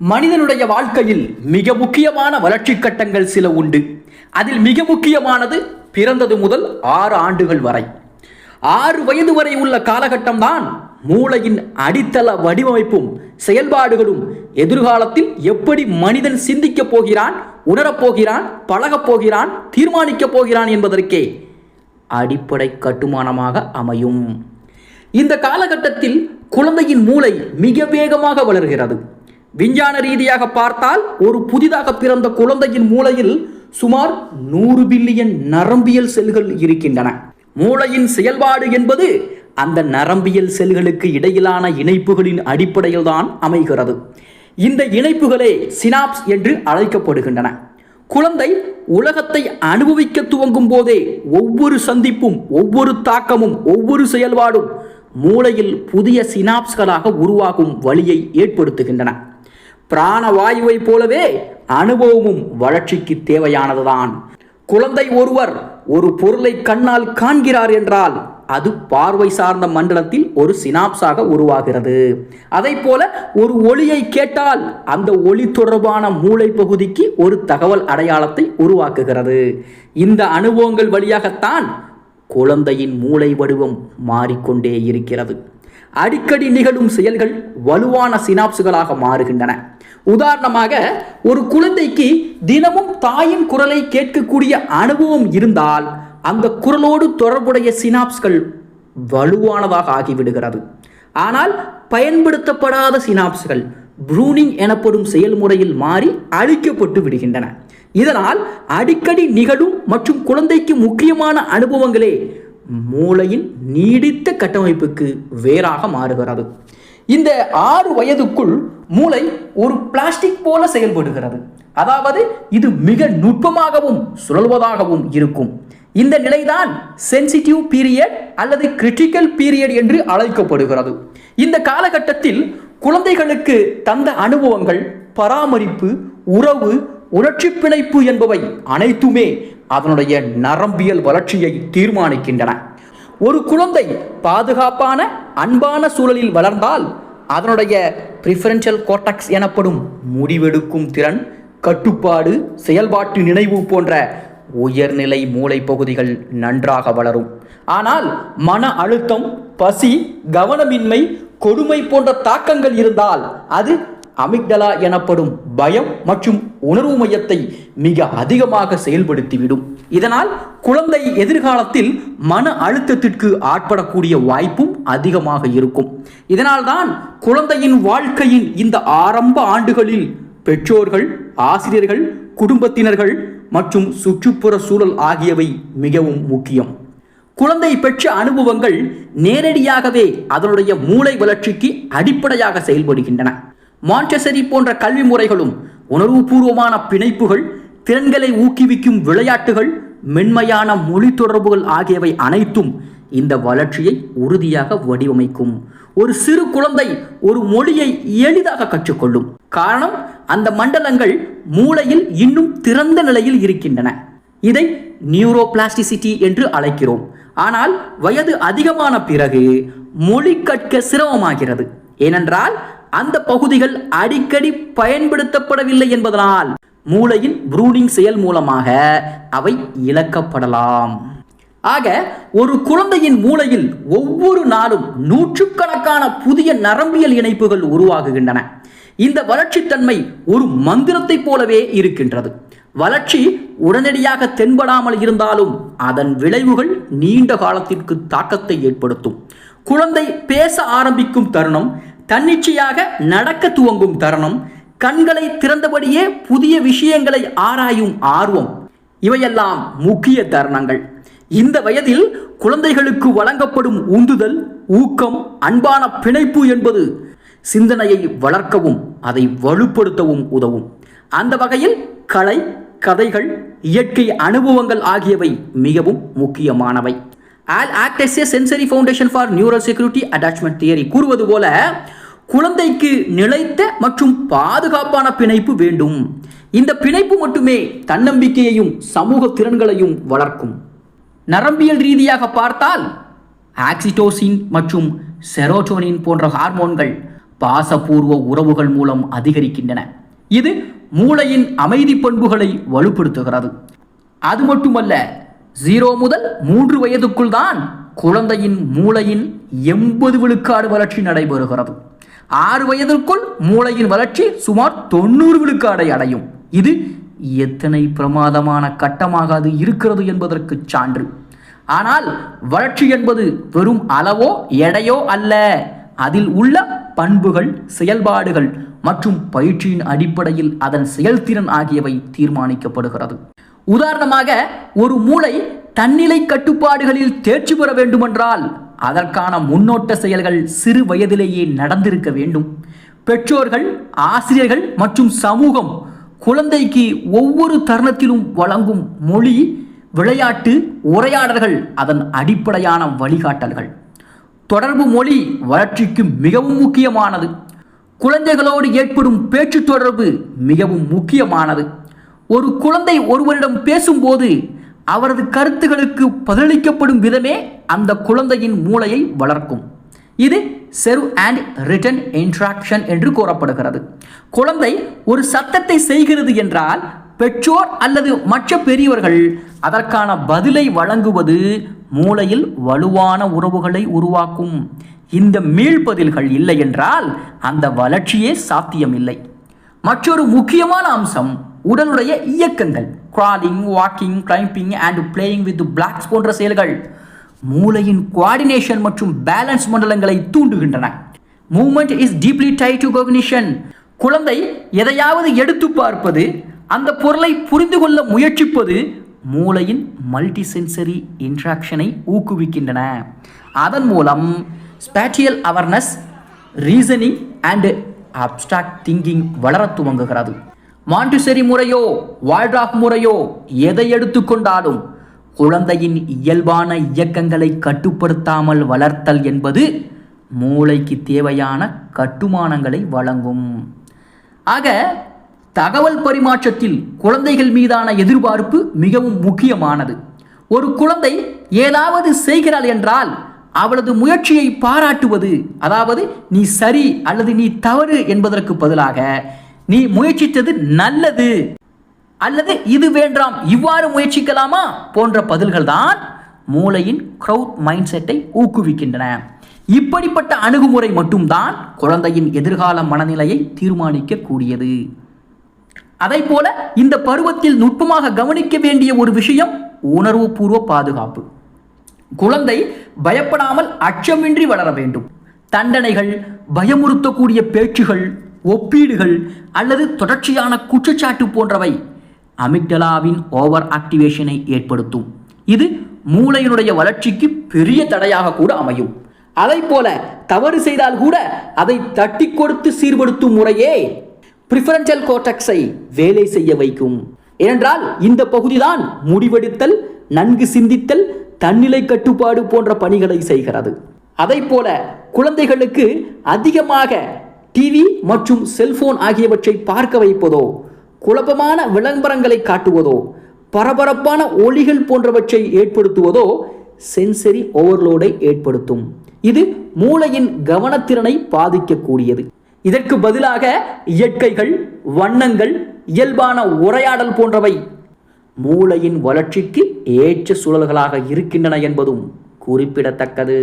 மனிதனுடைய வாழ்க்கையில் மிக முக்கியமான வளர்ச்சி கட்டங்கள் சில உண்டு. அதில் மிக முக்கியமானது பிறந்தது முதல் ஆறு ஆண்டுகள் வரை. ஆறு வயது வரை உள்ள காலகட்டம் தான் மூளையின் அடித்தள வடிவமைப்பும் செயல்பாடுகளும் எதிர்காலத்தில் எப்படி மனிதன் சிந்திக்கப் போகிறான் உணரப் போகிறான் பழகப் போகிறான் தீர்மானிக்கப் போகிறான் என்பதற்கே அடிப்படை கட்டுமானமாக அமையும். இந்த காலகட்டத்தில் குழந்தையின் மூளை மிக வேகமாக வளர்கிறது. விஞ்ஞான ரீதியாக பார்த்தால் ஒரு புதிதாக பிறந்த குழந்தையின் மூளையில் சுமார் நூறு பில்லியன் நரம்பியல் செல்கள் இருக்கின்றன. மூளையின் செயல்பாடு என்பது அந்த நரம்பியல் செல்களுக்கு இடையிலான இணைப்புகளின் அடிப்படையில் தான் அமைகிறது. இந்த இணைப்புகளே சினாப்ஸ் என்று அழைக்கப்படுகின்றன. குழந்தை உலகத்தை அனுபவிக்க துவங்கும் போதே ஒவ்வொரு சந்திப்பும் ஒவ்வொரு தாக்கமும் ஒவ்வொரு செயல்பாடும் மூளையில் புதிய சினாப்ஸ்களாக உருவாகும் வழியை ஏற்படுத்துகின்றன. பிராணவாயுவை போலவே அனுபவமும் வளர்ச்சிக்கு தேவையானதுதான். குழந்தை ஒருவர் ஒரு பொருளை கண்ணால் காண்கிறார் என்றால் அது பார்வை சார்ந்த மண்டலத்தில் ஒரு சினாப்ஸாக உருவாகிறது. அதை போல ஒரு ஒளியை கேட்டால் அந்த ஒளி தொடர்பான மூளை பகுதிக்கு ஒரு தகவல் அடையாளத்தை உருவாக்குகிறது. இந்த அனுபவங்கள் வழியாகத்தான் குழந்தையின் மூளை வடிவம் மாறிக்கொண்டே இருக்கிறது. அடிக்கடி நிகழும் செயல்கள் வலுவான சினாப்சுகளாக மாறுகின்றன. உதாரணமாக ஒரு குழந்தைக்கு தினமும் தாயின் குரலை கேட்கக்கூடிய அனுபவம் இருந்தால் அந்த குரலோடு தொடர்புடைய சினாப்ஸ்கள் வலுவானதாக ஆகிவிடுகிறது. ஆனால் பயன்படுத்தப்படாத சினாப்ஸ்கள் ப்ரூனிங் எனப்படும் செயல்முறையில் மாறி அழிக்கப்பட்டு விடுகின்றன. இதனால் அடிக்கடி நிகழும் மற்றும் குழந்தைக்கு முக்கியமான அனுபவங்களே மூளையின் நீடித்த கட்டமைப்புக்கு வேறாக மாறுகிறது. இந்த ஆறு வயதுக்குள் மூளை ஒரு பிளாஸ்டிக் போல செயல்படுகிறது. அதாவது இது மிக நுட்பமாகவும் சுழல்வதாகவும் இருக்கும். இந்த நிலைதான் சென்சிட்டிவ் பீரியட் அல்லது கிரிட்டிக்கல் பீரியட் என்று அழைக்கப்படுகிறது. இந்த காலகட்டத்தில் குழந்தைகளுக்கு தந்த அனுபவங்கள் பராமரிப்பு உறவு உணர்ச்சி பிணைப்பு என்பவை அனைத்துமே அதனுடைய நரம்பியல் வளர்ச்சியை தீர்மானிக்கின்றன. ஒரு குழந்தை பாதுகாப்பான அன்பான சூழலில் வளர்ந்தால் அதனுடைய ப்ரிஃபரன்ஷியல் கோட்டக்ஸ் எனப்படும் முடிவெடுக்கும் திறன் கட்டுப்பாடு செயல்பாட்டு நினைவு போன்ற உயர்நிலை மூளை பகுதிகள் நன்றாக வளரும். ஆனால் மன அழுத்தம் பசி கவனமின்மை கொடுமை போன்ற தாக்கங்கள் இருந்தால் அது அமிக்டலா எனப்படும் பயம் மற்றும் உணர்வு மையத்தை மிக அதிகமாக செயல்படுத்திவிடும். இதனால் குழந்தை எதிர்காலத்தில் மன அழுத்தத்திற்கு ஆட்படக்கூடிய வாய்ப்பும் அதிகமாக இருக்கும். இதனால்தான் குழந்தையின் வாழ்க்கையின் இந்த ஆரம்ப ஆண்டுகளில் பெற்றோர்கள் ஆசிரியர்கள் குடும்பத்தினர்கள் மற்றும் சுற்றுப்புற சூழல் ஆகியவை மிகவும் முக்கியம். குழந்தை பெற்ற அனுபவங்கள் நேரடியாகவே அதனுடைய மூளை வளர்ச்சிக்கு அடிப்படையாக செயல்படுகின்றன. மாண்டெசரி போன்ற கல்வி முறைகளும் உணர்வுபூர்வமான பிணைப்புகள் திறன்களை ஊக்குவிக்கும் விளையாட்டுகள் மென்மையான மொழி தொடர்புகள் ஆகியவை அனைத்தும் இந்த வளர்ச்சியை உறுதியாக வடிவமைக்கும். ஒரு சிறு குழந்தை ஒரு மொழியை எளிதாக கற்றுக்கொள்ளும். காரணம் அந்த மண்டலங்கள் மூளையில் இன்னும் திறந்த நிலையில் இருக்கின்றன. இதை நியூரோபிளாஸ்டிசிட்டி என்று அழைக்கிறோம். ஆனால் வயது அதிகமான பிறகு மொழி கற்க சிரமமாகிறது. ஏனென்றால் அந்த பகுதிகள் அடிக்கடி பயன்படுத்தப்படவில்லை என்பதனால் மூளையின் ப்ரூனிங் செயல் மூலமாக அவை இழக்கப்படலாம். ஆக ஒரு குழந்தையின் மூளையில் ஒவ்வொரு நாளும் நூற்றுக்கணக்கான புதிய நரம்பியல் இணைப்புகள் உருவாகுகின்றன. இந்த வளர்ச்சித்தன்மை ஒரு மந்திரத்தைப் போலவே இருக்கின்றது. வளர்ச்சி உடனடியாக தென்படாமல் இருந்தாலும் அதன் விளைவுகள் நீண்ட காலத்திற்கு தாக்கத்தை ஏற்படுத்தும். குழந்தை பேச ஆரம்பிக்கும் தருணம் தன்னிச்சையாக நடக்க துவங்கும் தருணம் கண்களை திறந்தபடியே புதிய விஷயங்களை ஆராயும் ஆர்வம். இவையெல்லாம் முக்கிய தருணங்கள். இந்த வயதில் குழந்தைகளுக்கு வழங்கப்படும் உந்துதல் ஊக்கம் அன்பான பிணைப்பு என்பது சிந்தனையை வளர்க்கவும் அதை வலுப்படுத்தவும் உதவும். அந்த வகையில் கலை கதைகள் இயற்கை அனுபவங்கள் ஆகியவை மிகவும் முக்கியமானவை. All act as a sensory foundation for neural security attachment theory கூறுவது போல குழந்தைக்கு நிலைத்த மற்றும் பாதுகாப்பான பிணைப்பு வேண்டும். இந்த பிணைப்பு மட்டுமே தன்னம்பிக்கையையும் சமூக திறன்களையும் வளர்க்கும். நரம்பியல் ரீதியாக பார்த்தால் ஆக்சிடோசின் மற்றும் செரோட்டோனின் போன்ற ஹார்மோன்கள் பாசபூர்வ உறவுகள் மூலம் அதிகரிக்கின்றன. இது மூளையின் அமைதி பண்புகளை வலுப்படுத்துகிறது. அது மட்டுமல்ல ஜீரோ முதல் மூன்று வயதுக்குள் தான் குழந்தையின் மூளையின் எண்பது விழுக்காடு வளர்ச்சி நடைபெறுகிறது. ஆறு வயதிற்குள் மூளையின் வளர்ச்சி சுமார் தொண்ணூறு விழுக்காடை அடையும். இது எத்தனை பிரமாதமான கட்டமாக அது இருக்கிறது என்பதற்கு சான்று. ஆனால் வளர்ச்சி என்பது வெறும் அளவோ எடையோ அல்ல. அதில் உள்ள பண்புகள் செயல்பாடுகள் மற்றும் பயிற்சியின் அடிப்படையில் அதன் செயல்திறன் ஆகியவை தீர்மானிக்கப்படுகிறது. உதாரணமாக ஒரு மூளை தன்னிலை கட்டுப்பாடுகளில் தேர்ச்சி பெற வேண்டுமென்றால் அதற்கான முன்னோட்ட செயல்கள் சிறு வயதிலேயே நடந்திருக்க வேண்டும். பெற்றோர்கள் ஆசிரியர்கள் மற்றும் சமூகம் குழந்தைக்கு ஒவ்வொரு தருணத்திலும் வழங்கும் மொழி விளையாட்டு உரையாடல்கள் அதன் அடிப்படையான வழிகாட்டல்கள். தொடர்பு மொழி வளர்ச்சிக்கு மிகவும் முக்கியமானது. குழந்தைகளோடு ஏற்படும் பேச்சு தொடர்பு மிகவும் முக்கியமானது. ஒரு குழந்தை ஒருவரிடம் பேசும்போது அவரது கருத்துகளுக்கு பதிலளிக்கப்படும் விதமே அந்த குழந்தையின் மூளையை வளர்க்கும். இது செரு அண்ட் ரிட்டன் இன்ட்ராக்ஷன் என்று கூறப்படுகிறது. குழந்தை ஒரு சத்தத்தை செய்கிறது என்றால் பெற்றோர் அல்லது மற்ற பெரியவர்கள் அதற்கான பதிலை வழங்குவது மூளையில் வலுவான உறவுகளை உருவாக்கும். இந்த மீள்பதில்கள் இல்லை என்றால் அந்த வளர்ச்சியே சாத்தியமில்லை. மற்றொரு முக்கியமான அம்சம் உடலுடைய இயக்கங்கள். Crawling walking climbing and playing with blocks போன்ற செயல்கள் மூளையின் குவாடினேஷன் மற்றும் பேலன்ஸ் மண்டலங்களை தூண்டுகின்றன. Movement is deeply tie to cognition. குழந்தை எதையாவது எடுத்து பார்ப்பது அந்த பொருளை புரிந்து கொள்ள முயற்சிப்பது மூளையின் மல்டி சென்சரி இன்ட்ராக்ஷனை ஊக்குவிக்கின்றன. அதன் மூலம் spatial awareness reasoning and abstract thinking வளரத் துவங்குகிறது. மாண்டிசரி முறையோ வால்ட்ராஃப் முறையோ எதை எடுத்துக்கொண்டாலும் குழந்தையின் இயல்பான இயக்கங்களை கட்டுப்படுத்தாமல் வளர்த்தல் என்பது மூளைக்கு தேவையான கட்டுமானங்களை வழங்கும். ஆக தகவல் பரிமாற்றத்தில் குழந்தைகள் மீதான எதிர்பார்ப்பு மிகவும் முக்கியமானது. ஒரு குழந்தை ஏதாவது செய்கிறாள் என்றால் அவளது முயற்சியை பாராட்டுவது அதாவது நீ சரி அல்லது நீ தவறு என்பதற்கு பதிலாக நீ முயற்சித்தது நல்லது. அல்லது இது வேண்டாம் இவ்வாறு முயற்சிக்கலாமா? போன்ற பதில்கள் தான் மூளையின் க்ரௌட் மைண்ட் செட்டை ஊக்குவிக்கின்றன. இப்படிப்பட்ட அணுகுமுறை மட்டும்தான் குழந்தையின் எதிர்கால மனநிலையை தீர்மானிக்கக்கூடியது. அதை போல இந்த பருவத்தில் நுட்பமாக கவனிக்க வேண்டிய ஒரு விஷயம் உணர்வுபூர்வ பாதுகாப்பு. குழந்தை பயப்படாமல் அச்சமின்றி வளர வேண்டும். தண்டனைகள் பயமுறுத்தக்கூடிய பேச்சுகள் ஒப்பீடுகள் அல்லது தொடர்ச்சியான குற்றச்சாட்டு போன்றவை அமிக்டலாவின் ஓவர் ஆக்டிவேஷனை ஏற்படுத்தும். இது மூளையினுடைய வளர்ச்சிக்கு பெரிய தடையாக கூட அமையும். அதை போல தவறு செய்தால் கூட அதை தட்டி கொடுத்து சீர்படுத்தும் முறையே பிரிஃபரன்ஷியல் கோட்டக்ஸை வேலை செய்ய வைக்கும். ஏனென்றால் இந்த பகுதிதான் முடிவெடுத்தல் நன்கு சிந்தித்தல் தன்னிலை கட்டுப்பாடு போன்ற பணிகளை செய்கிறது. அதை போல குழந்தைகளுக்கு அதிகமாக டிவி மற்றும் செல்போன் ஆகியவற்றை பார்க்க வைப்பதோ குழப்பமான விளம்பரங்களை காட்டுவதோ பரபரப்பான ஒளிகள் போன்றவற்றை ஏற்படுத்துவதோ சென்சரி ஓவர்லோடை ஏற்படுத்தும். இது மூளையின் கவனத்திறனை பாதிக்கக்கூடியது. இதற்கு பதிலாக இயற்கைகள் வண்ணங்கள் இயல்பான உரையாடல் போன்றவை மூளையின் வளர்ச்சிக்கு ஏற்ற சூழல்களாக இருக்கின்றன என்பதும் குறிப்பிடத்தக்கது.